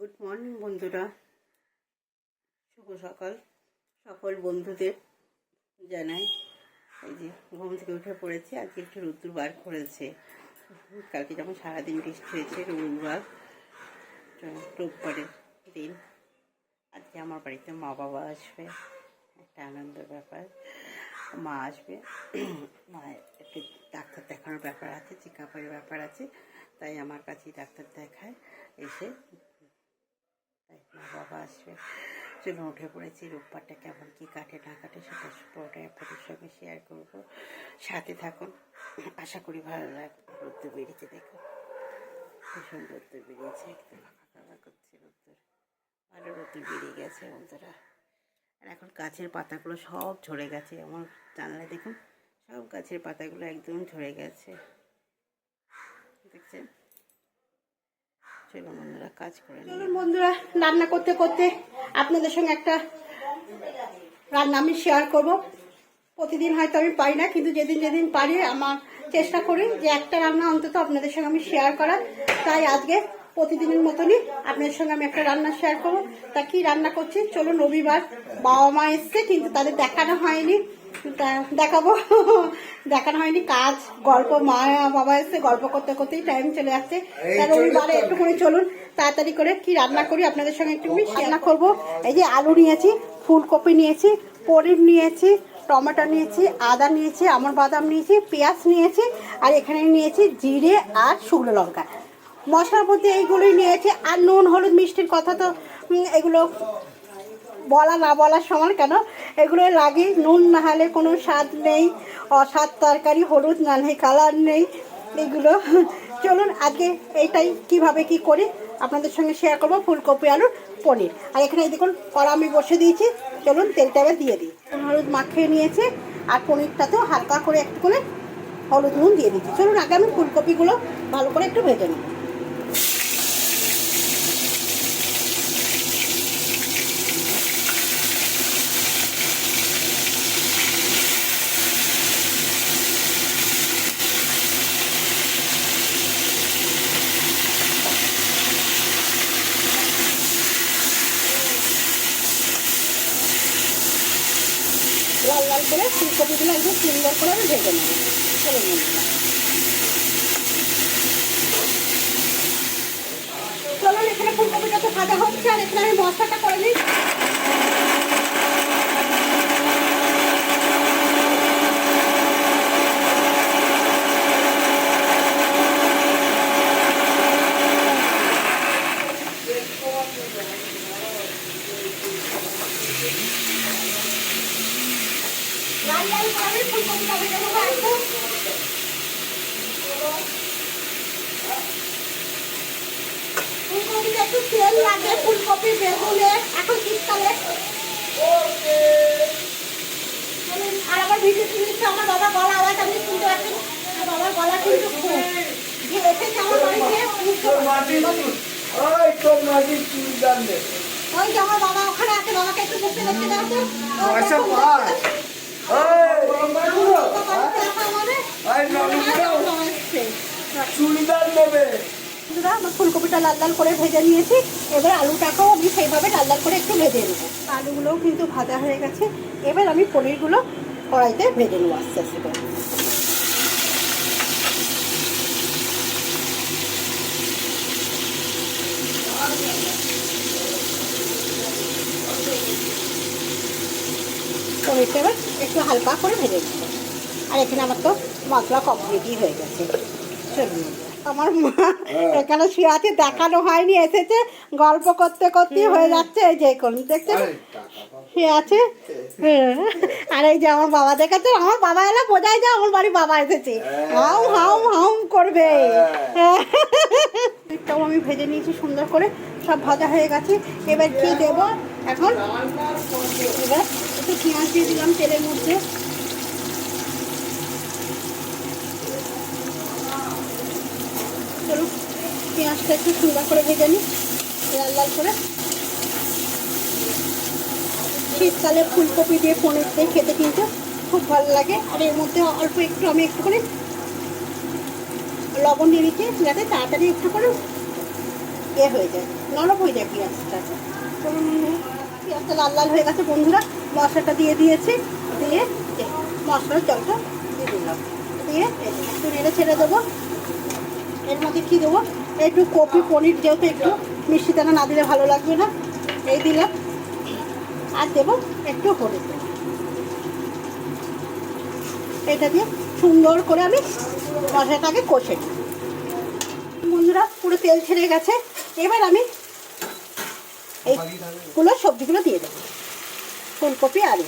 Good morning বন্ধুরা। শুভ সকাল। সকল বন্ধুদের জানাই, এই যে ঘুম থেকে উঠে পড়েছে, আজকে একটু রুদ্র বার করেছে। কালকে যখন সারাদিন বৃষ্টি হয়েছে রবিবার রোববারের দিন। আজকে আমার বাড়িতে মা বাবা আসবে, একটা আনন্দের ব্যাপার। মা আসবে মায়ের একটু ডাক্তার দেখানোর ব্যাপার আছে চেক আপের ব্যাপার আছে, তাই আমার কাছেই ডাক্তার দেখায়, এসে মা বাবা আসবে। চলুন উঠে পড়েছি রোববারটা কেমন কি কাটে না কাটে সেটা পুরোটাই আপনাদের সঙ্গে শেয়ার করব। সাথে থাকুন, আশা করি ভালো লাগবে। রোদ্দুর বেরিয়েছে, দেখো। ভীষণ রোদ্দুর বেরিয়েছে একটু ফাঁকা ফাঁকা করছে রোদ্দুর ভালো রোদ্দুর বেরিয়ে গেছে, বন্ধুরা। আর এখন গাছের পাতাগুলো সব ঝরে গেছে, আমার জানলায় দেখুন, সব গাছের পাতাগুলো একদম ঝরে গেছে। দেখছেন? চলো বন্ধুরা কাজ করে বন্ধুরা রান্না করতে করতে আপনাদের সঙ্গে একটা রান্না আমি শেয়ার করব। প্রতিদিন হয়তো আমি পারি না কিন্তু যেদিন যেদিন পারি আমার চেষ্টা করি যে একটা রান্না অন্তত আপনাদের সঙ্গে আমি শেয়ার করার। তাই আজকে প্রতিদিনের মতনই আপনাদের সঙ্গে আমি একটা রান্না শেয়ার করব। তা কি রান্না করছি? চলুন রবিবার বাবা মা এসছে কিন্তু তাদের দেখানো হয়নি। দেখাবো। দেখানো হয়নি কাজ গল্প মা বাবা এসছে গল্প করতে করতেই টাইম চলে যাচ্ছে রবিবারে একটুখানি চলুন তাড়াতাড়ি করে কি রান্না করি আপনাদের সঙ্গে একটু রান্না করব। এই যে আলু নিয়েছি ফুলকপি নিয়েছি পনির নিয়েছি টমেটো নিয়েছি আদা নিয়েছি আমর বাদাম নিয়েছি পেঁয়াজ নিয়েছি আর এখানে নিয়েছি জিরে আর শুকনো লঙ্কা। মশলার মধ্যে এইগুলোই নিয়েছি আর নুন হলুদ মিষ্টির কথা তো এগুলো বলা না বলার সমান কেন? এগুলো লাগে, নুন না হলে কোনো স্বাদ নেই, অস্বাদ তরকারি, হলুদ না নেই কালার নেই, এগুলো। চলুন আজকে এইটাই কীভাবে কি করি, আপনাদের সঙ্গে শেয়ার করব ফুলকপি আলুর পনির। আর এখানে দেখুন, কড়া আমি বসে দিয়েছি, চলুন তেলটা এবার দিয়ে দিই। হলুদ মাখিয়ে নিয়েছে, আর পনিরটাতেও হালকা করে একটু করে হলুদ নুন দিয়ে দিচ্ছি। চলুন আগে আমি ফুলকপিগুলো ভালো করে একটু ভেজে নিই। লাল করে ফুলকপিগুলো একদম সুন্দর করে আমি ভেজে নেব চলুন। চলুন, এখানে ফুলকপিটা তো ভাজা হচ্ছে আর এখানে আমি মশলাটা করে নিই লাল লাল করে আমি ফুলকপিটা ভেজে একদম ফুলকপিতে একটু তেল লাগে ফুলকপি বেগুনে এখন শীতকালে আর আমার ভিডিও শুনছে আমার বাবা গলা আওয়াজ আপনি শুনতে পাচ্ছেন বাবার গলা কিন্তু খুব যে এসেছে আমার বাড়িতে ওই তোর মাঝে চুল জানবে ওই যে আমার বাবা ওখানে আছে বাবাকে একটু দেখতে দেখতে দাও তো। পয়সা দেখুন, পায় ওই বাবাকে দেখা আমাদের। ওই ননুগুলো বাবা এসছে। নেবে বন্ধুরা, আমার ফুলকপিটা লাল লাল করে ভেজে নিয়েছি। এবার আলুটাকেও আমি সেইভাবে লাল লাল করে একটু ভেজে নেব। আলুগুলোও কিন্তু ভাজা হয়ে গেছে। এবার আমি পনিরগুলো কড়াইতে ভেজে নেব আস্তে আস্তে করে। পনিরটা এবার একটু হালকা করে ভেজে নেব। আর এখানে আমার তো মশলা কমপ্লিটই হয়ে গেছে। চলুন। আমার মা এখানে শুয়ে আছে দেখানো হয়নি এসেছে গল্প করতে করতে হয়ে যাচ্ছে এই যে কোন দেখছেন? শুয়ে আছে। হ্যাঁ। আর এই যে আমার বাবা দেখাচ্ছে আমার বাবা এলে বোঝাই যে আমার বাড়ি বাবা এসেছে। হাম হাম হাম করবে। এটাও আমি ভেজে নিয়েছি সুন্দর করে সব ভাজা হয়ে গেছে। এবার কি দেবো? এখন এবার একটু পেঁয়াজ দিয়ে দিলাম তেলের মধ্যে। চলো পেঁয়াজটা একটু সুন্দর করে ভেজে নিই, লাল লাল করে। শীতকালে ফুলকপি দিয়ে পনির দিয়ে খেতে কিন্তু খুব ভালো লাগে। আর এর মধ্যে অল্প একটু আমি একটু করে লবণ দিয়ে দিচ্ছি, যাতে তাড়াতাড়ি একটু করে এ হয়ে যায়, নরম হয়ে যায় পেঁয়াজটা। পেঁয়াজটা লাল লাল হয়ে গেছে। বন্ধুরা, মশলাটা দিয়ে দিয়েছি, দিয়ে মশলার জলটা দিয়ে দিলাম। দিয়ে একটু নেড়ে ছেড়ে দেবো। এর মধ্যে কী দেবো? একটু কপি পনির, যেহেতু একটু মিষ্টি দানা না দিলে ভালো লাগবে না। এই দিলাম। আর দেবো একটু হলুদ। এটা দিয়ে সুন্দর করে আমি মশলাটাকে কষে বন্ধুরা, পুরো তেল ছেড়ে গেছে। এবার আমি এইগুলো সবজিগুলো দিয়ে দেবো। ফুলকপি আলু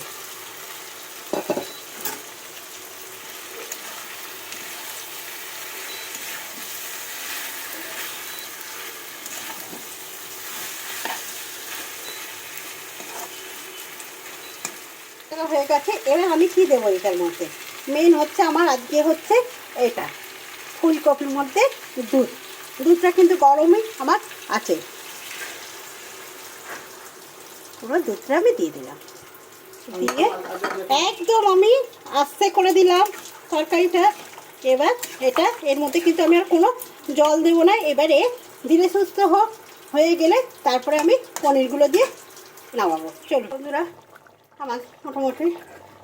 এটা হয়ে গেছে। এবার আমি কি দেবো এটার মধ্যে? মেন হচ্ছে আমার, আজকে হচ্ছে এটা, ফুলকপির মধ্যে দুধ। দুধটা কিন্তু গরমই আমার আছে। পুরো দুধটা আমি দিয়ে দিলাম। দিয়ে একদম আমি আস্তে করে দিলাম তরকারিটা। এবার এটা, এর মধ্যে কিন্তু আমি আর কোনো জল দেবো না। এবারে ধীরে সুস্থ হোক, হয়ে গেলে তারপরে আমি পনিরগুলো দিয়ে নামাবো। চলো বন্ধুরা। আমার মোটামুটি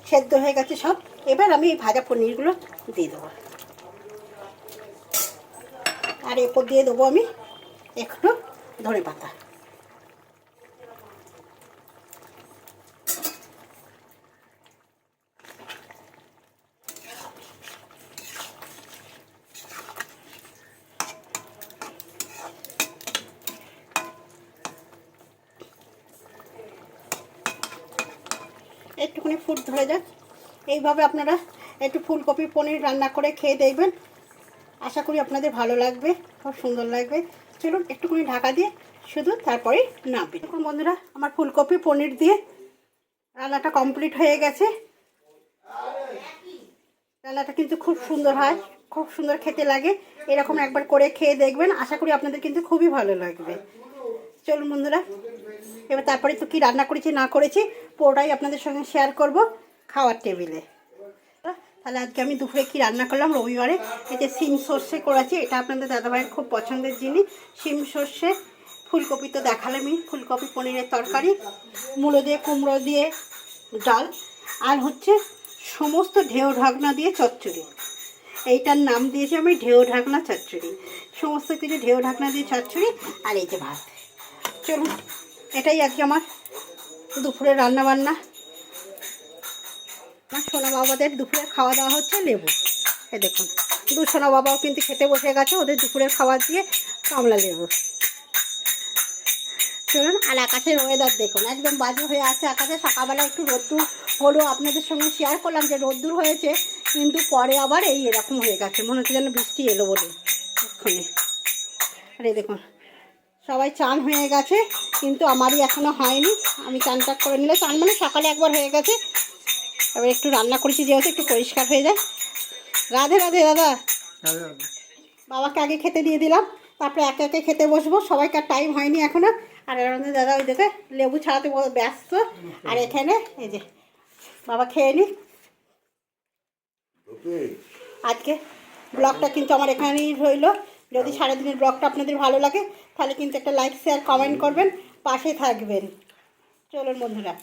সেদ্ধ হয়ে গেছে সব। এবার আমি এই ভাজা পনিরগুলো দিয়ে দেবো। আর এরপর দিয়ে দেবো আমি একটু ধনে পাতা একটুখানি ফুট ধরে যাক। এইভাবে আপনারা একটু ফুলকপি, পনির রান্না করে খেয়ে দেখবেন। আশা করি আপনাদের ভালো লাগবে, খুব সুন্দর লাগবে। চলুন একটুখানি ঢাকা দিয়ে শুধু তারপরে নামবে। দেখুন বন্ধুরা, আমার ফুলকপি, পনির দিয়ে রান্নাটা কমপ্লিট হয়ে গেছে। রান্নাটা কিন্তু খুব সুন্দর হয়, খুব সুন্দর খেতে লাগে। এরকম একবার করে খেয়ে দেখবেন, আশা করি আপনাদের কিন্তু খুবই ভালো লাগবে। চলুন বন্ধুরা, এবার তারপরে তো কি রান্না করেছি, না করেছি পুরোটাই আপনাদের সঙ্গে শেয়ার করব খাওয়ার টেবিলে তাহলে আজকে আমি দুপুরে কি রান্না করলাম? রবিবারে এই যে সিম সর্ষে করেছি, এটা আপনাদের দাদাভাইয়ের খুব পছন্দের জিনিস। সিম সর্ষে, ফুলকপি তো দেখালামই, ফুলকপি পনিরের তরকারি, মূলো দিয়ে, কুমড়ো দিয়ে ডাল, আর হচ্ছে সমস্ত ঢেউ ঢাকনা দিয়ে চচ্চড়ি। এইটার নাম দিয়েছি আমি ঢেউ ঢাকনা চচ্চড়ি। সমস্ত কিছু ঢেউ ঢাকনা দিয়ে চচ্চড়ি, আর এই যে ভাত। চলুন, এটাই আজকে আমার দুপুরে রান্না বান্না আমার সোনা বাবাদের দুপুরে খাওয়া দাওয়া হচ্ছে লেবু। এ দেখুন দু সোনা বাবাও কিন্তু খেতে বসে গেছে, ওদের দুপুরের খাবার দিয়ে কামলা লেবু। চলুন, আর আকাশের ওয়েদার দেখুন, একদম বাজে হয়ে আছে আকাশে। সকালবেলা একটু রোদ্দুর হলো, আপনাদের সঙ্গে শেয়ার করলাম যে রোদ্দুর হয়েছে, কিন্তু পরে আবার এই এরকম হয়ে গেছে, মনে হচ্ছে যেন বৃষ্টি এলো বলে, এক্ষুনি। আরে দেখুন সবাই চান হয়ে গেছে কিন্তু আমারই এখনও হয়নি। আমি চানটা করে নিলে চান মানে সকালে একবার হয়ে গেছে। এবার একটু রান্না করেছি যেহেতু একটু পরিষ্কার হয়ে যায়। রাধে রাধে দাদা। বাবাকে আগে খেতে দিয়ে দিলাম তারপরে একে একে খেতে বসবো। সবাইকে আর টাইম হয়নি এখনও। আর এর দাদা ওই দেখে লেবু ছাড়াতে বড় ব্যস্ত। আর এখানে এই যে বাবা খেয়ে নি আজকে ব্লগটা কিন্তু আমার এখানেই রইল। যদি সারাদিনের ব্লগটা আপনাদের ভালো লাগে তাহলে কিন্তু একটা লাইক শেয়ার কমেন্ট করবেন পাশে থাকবেন। চলুন বন্ধুরা।